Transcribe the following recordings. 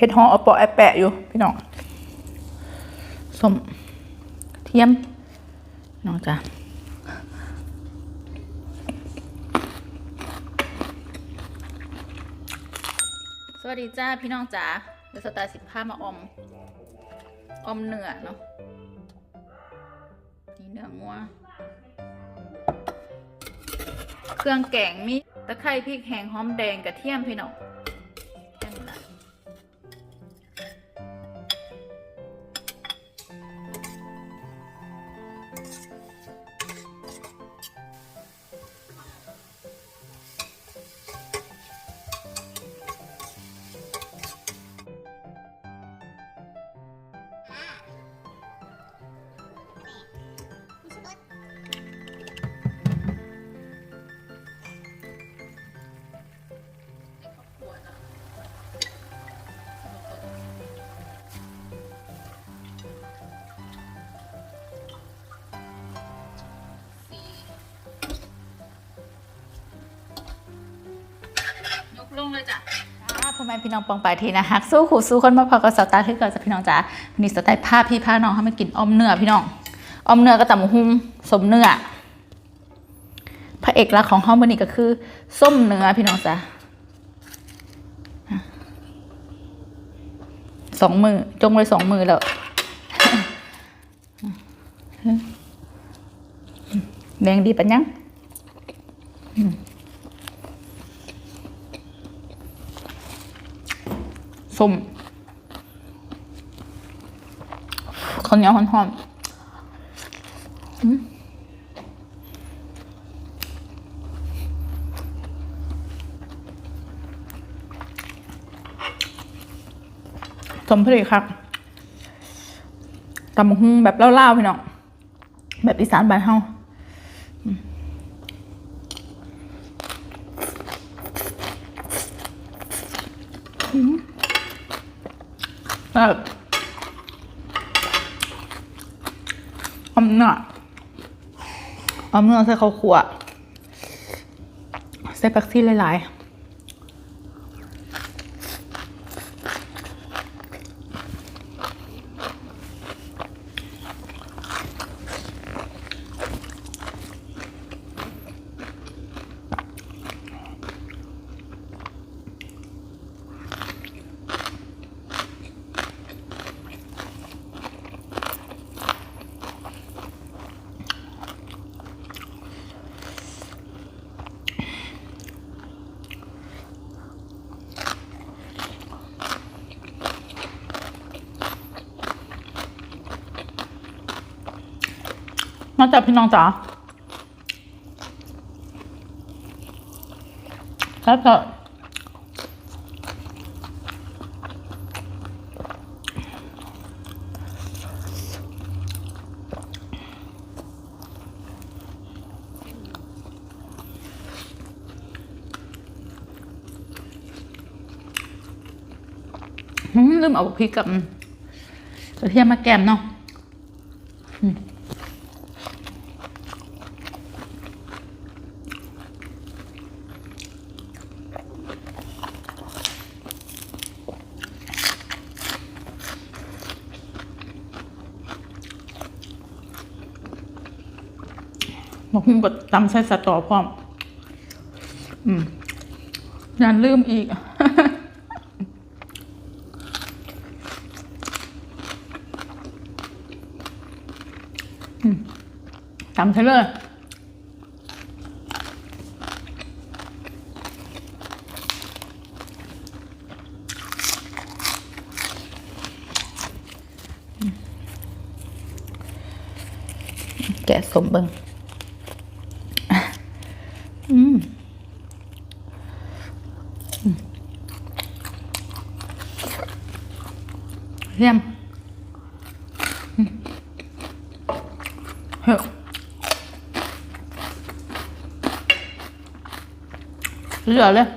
เห็ดหอเอาปาะแอแปะอยู่พี่น้องสมเทียมน้องจ้ะสวัสดีจ้าพี่น้องจ๋าเดสตาร์สิบห้ามาออมออมเนื้อเนาะนี่เนื้องัว เครื่องแกงมีตะไคร้พริกแห้งหอมแดงกระเทียมพี่น้อง ม่พี่น้องปองไปทีนะฮักสู้ขู่สู้คนมาพอกับสตาร์ขึ้นก่อนจ้ะพี่น้องจ๋าวันนี้สไตล์ผ้าพี่ผ้าน้องให้มากินออมเนื้อพี่น้องออมเนื้อก็ตำหุ้มสมเนื้อพระเอกลักของห้องมันนี่ก็คือ ส้มเนื้อพี่น้องจ้ะสองมือจงไว้สองมือแล้วแดงดีปัญญัง ส้มข้าวเหนียวหอมๆอืมสมพอดีครับตำบักหุ่งแบบเล่าๆพี่น้อง แบบอีสานบ้านเฮาอืมอืม แบบอมเนื้ออมเนื้อใส่ข้าวคั่วใส่แป๊กซี่หลายๆ จาพี่น้องจ๋าแล้วก็อืมลืมเอาพริกกับกระเทียมมาแกมเนาะ หุ้งก็ตำใส่สตอพร้อม อืมย่าลืมอีก ตำใส่เลยแกะสมเบิง อืมอืมเยี่ยมอืมเฮ้ย เหลือเลย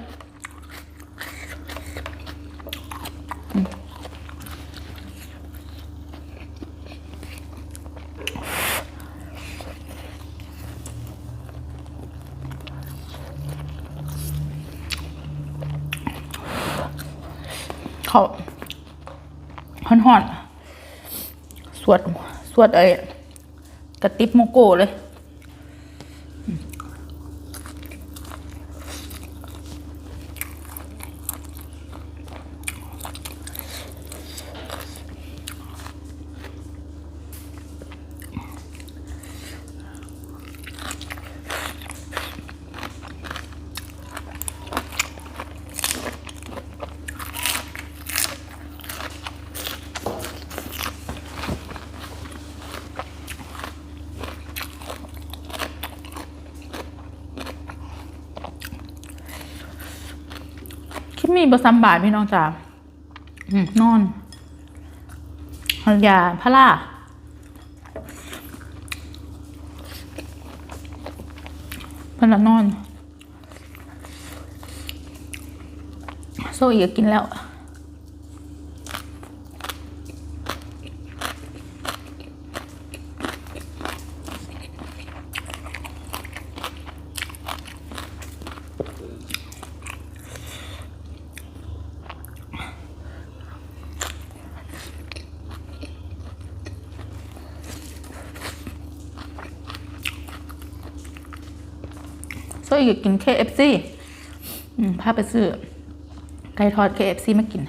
เขาห่อนๆสวด สวดไอ้กระติบโมโกเลย คิดมีบสามบาทพี่น้องจ๋านอนภรรยาพระล่าเพิ่นละนอน โซอีกกินแล้ว โซอีกกิน KFC อืมพาไปซื้อไก่ทอด KFC มากิน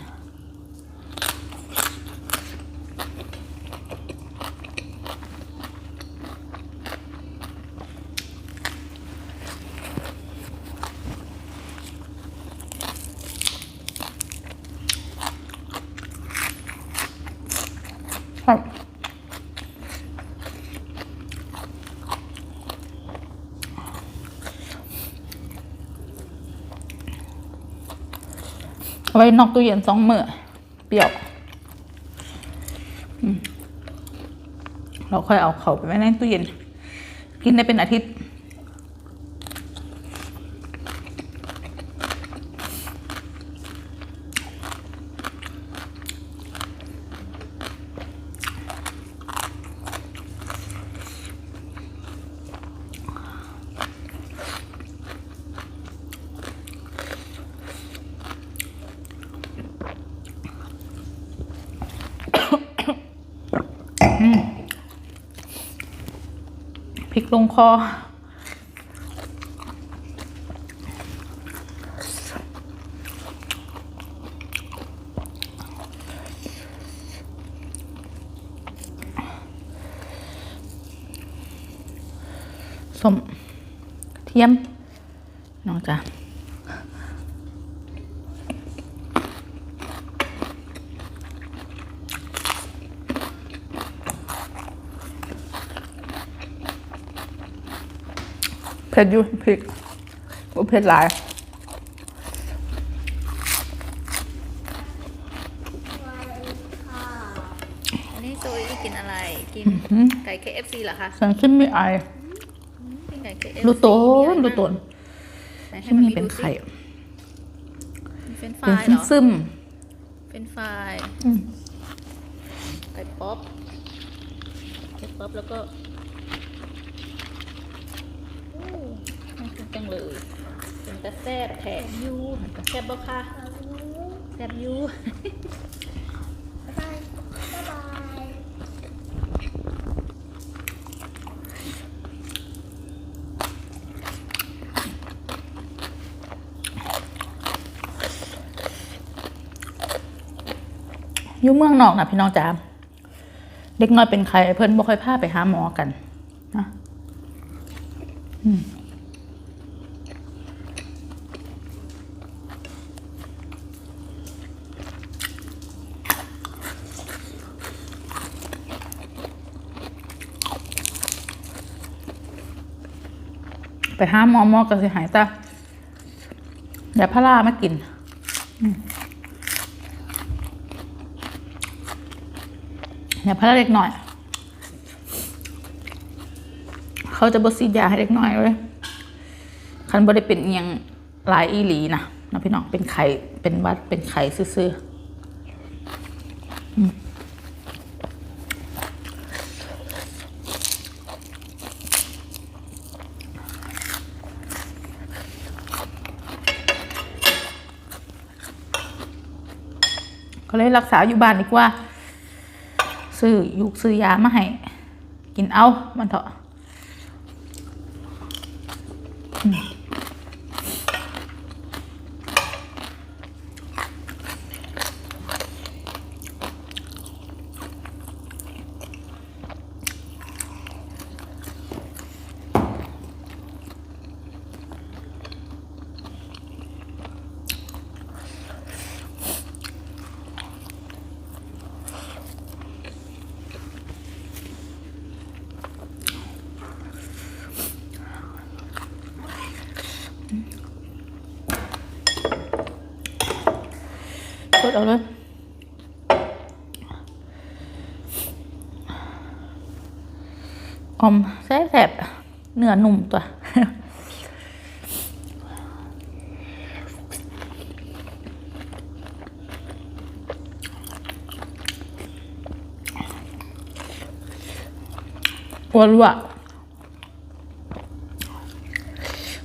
เอาไว้นอกตู้เย็นสองมือเปรี้ยวเราค่อยเอาเขาไปไว้ในตู้เย็น กินได้เป็นอาทิตย์ พริก ลงคอ สมเทียมน้องจ้ะ เผ็ดอยู่พริกบ่เผ็ดหลายอันนี้โซอี้กินอะไร กินไก่ KFC เหรอคะสังขึ้นไม่อายกินไก่ KFC รูโตมีอะไรนรูบ้างโตนไหนให้ที่มันมีมีเป็นดูสิไข่ เป็นไฟเป็นล์เหรอซึมเป็นไฟล์ๆอืมไก่ป๊อปไก่ป๊อปแล้วก็โอ้ น่ากินจังเลยเป็นตะแซ่บแถมยูแซ่บบ่ค่ะแซ่บยูยู่เมืองนอกนะพี่น้องจ๋าเด็กน้อยเป็นใครเพิ่นบ่ค่อยพาไปหาหมอกันนะ ไปห้าหมอมอก็สิหายตาอย่าพารามากินเนี่ยพระเล็กหน่อย เขาจะบดซีดยาให้เล็กน้อยเลยคันบ่ได้เป็นเอียงลายอีหลีนะนะพี่น้องเป็นไข่เป็นวัดเป็นไข่ซื่อก็เลยรักษาอยู่บ้านดีกว่า ซื้อยุกซื้อยามาให้ กินเอามันเถอะ สดเอาเลยอมแซ่บๆเนื้อนุ่มตัวอัวรัว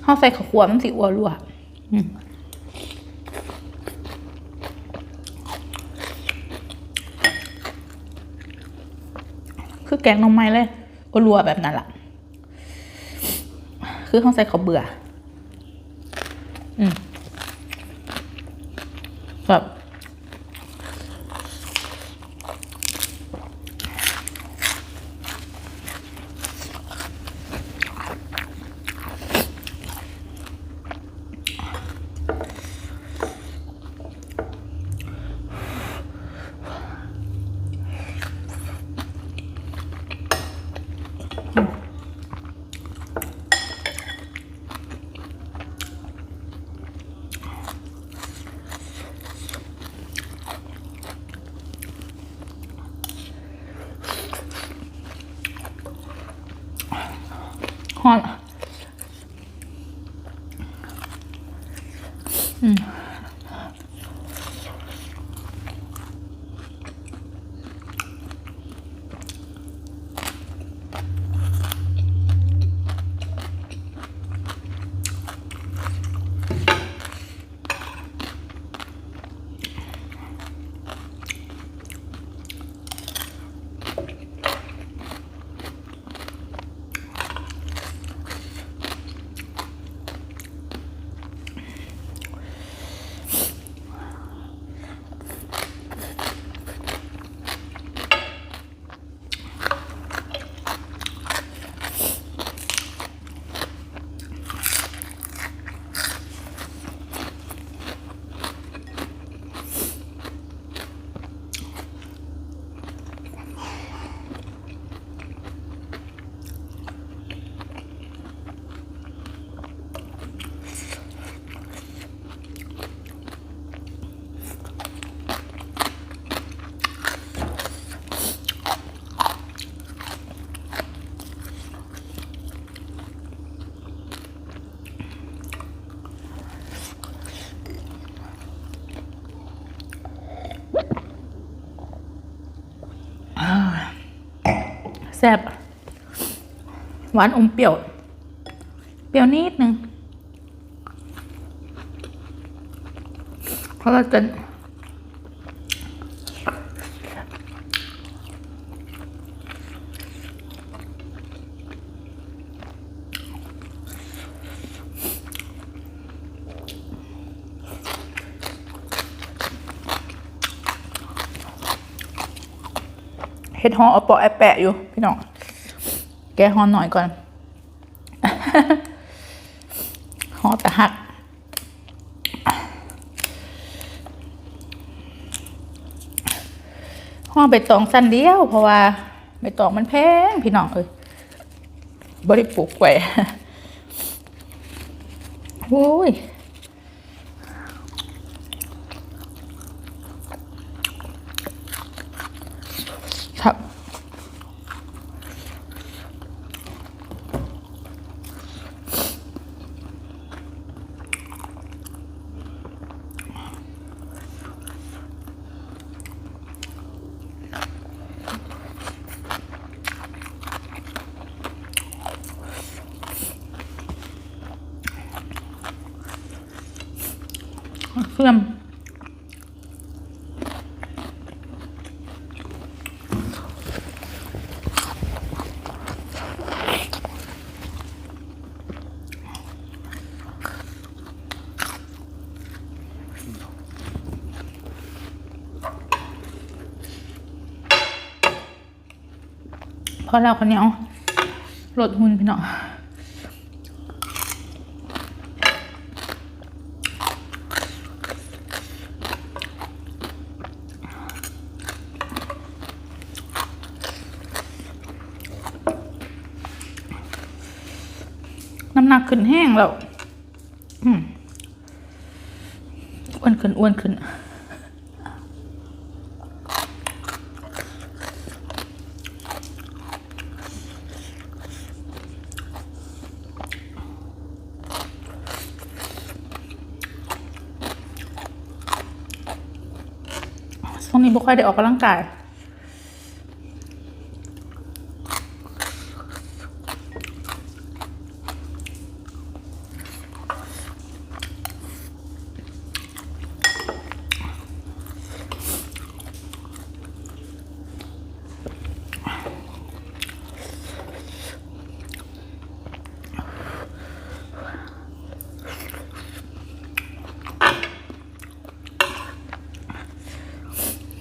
เขาใส่ข้าวคั่วมันสิอัวรัวอืม คือแกงหน้องไม้เลยก็รัวแบบนั้นล่ะ คือเขาใส่ข้าเบื่อมแบบ ฮอนอืม แซ่บหวานอมเปรี้ยว เปรี้ยวนิดนึงเพราะเราจะ เฮ็ดฮอเอาปอแอแปะอยู่ พี่น้อง แกฮอนหน่อยก่อนฮอแต่หักห่อใบตองสั้นเดียว เพราะว่าใบตองมันแพงพี่น้องเอ้ยบริปลูกไว้โอ้ย พอแล้วคนเหนียวลดหุ่นพี่น้องน้ำหนักขึ้นแห้งแล้วอ้วนขึ้นอ้วนขึ้นน ไม่ค่อยได้ออกกำลังกาย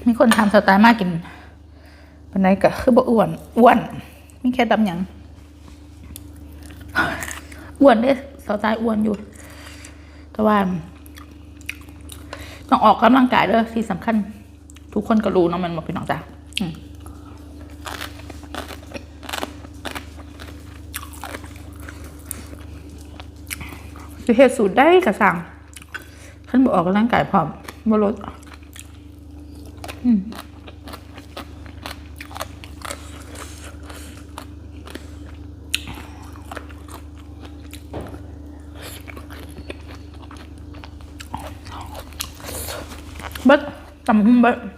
มีคนทำสไตล์มากกินปันไดก็คือบ่อ้วนอ้วนมีแค่ดำหยังอ้วนเด้สไตล์อ้วนอยู่ แต่ว่า ต้องออกกำลังกายเด้อที่สำคัญ ทุกคนก็รู้เนาะแมันบอกพี่น้องจ้ะอืมสิเฮ็ดสูตรได้กระสังขันบ่ออกกำลังกายพร้อมบ่ลด เบิดตำ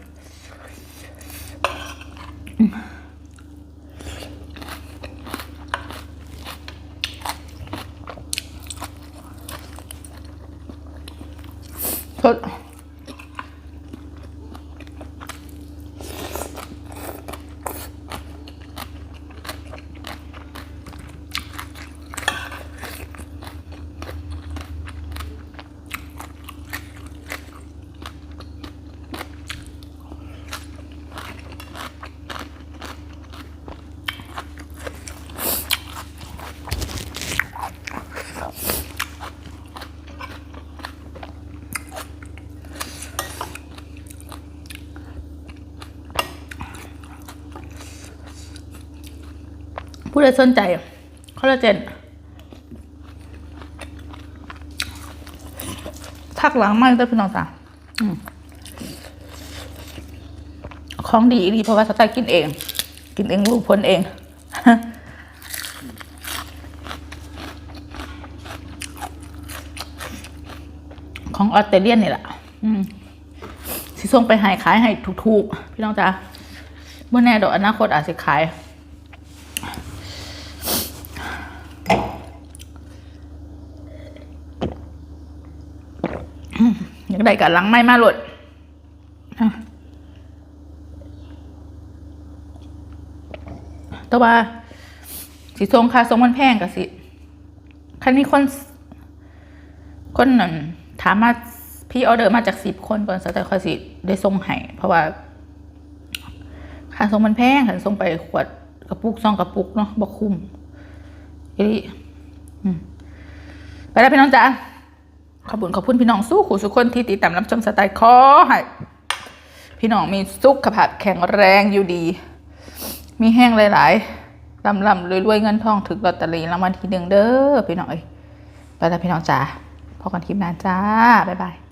ผู้ใดสนใจคอลลาเจนทักหลังไม่ได้พี่น้องจ้ะของดีดีเพราะว่าสไตล์กินเอง กินเองรู้ผลเองของออสเตรเลียนนี่แหละสิส่งไปให้ขายให้ถูกๆ พี่น้องจ้ะเมื่อแน่ดอกอนาคตอาจจะขาย อยากได้กับหลังไม้มาหลดแต่ว่าสิทรงค่าทรงมันแพงกับสิคันนี้คน คนนั้นถามมาพี่ออเดอร์มาจากสิบคนก่อนสแต่คอยสิได้ทรงให้เพราะว่าค่าทรงมันแพงหันทรงไปขวดกระปุกซองกระปุกเนาะบ่คุ้มอ้ยอืมไปแล้วพี่น้องจ๋า ขอบคุณขอบคุณพี่น้องสู้ขู่สุขคนที่ติดตามรับชมสไตล์คอให้พี่น้องมีสุขภาพแข็งแรงอยู่ดี มีแห้งหลายๆลำลำรวยๆเงินทองถึกลอตเตอรี่รางวัลที่หนึ่งเด้อพี่น้องเอ้ยไปแล้วพี่น้องจ๋าพอกันคลิปหน้าจ้าบ๊ายบาย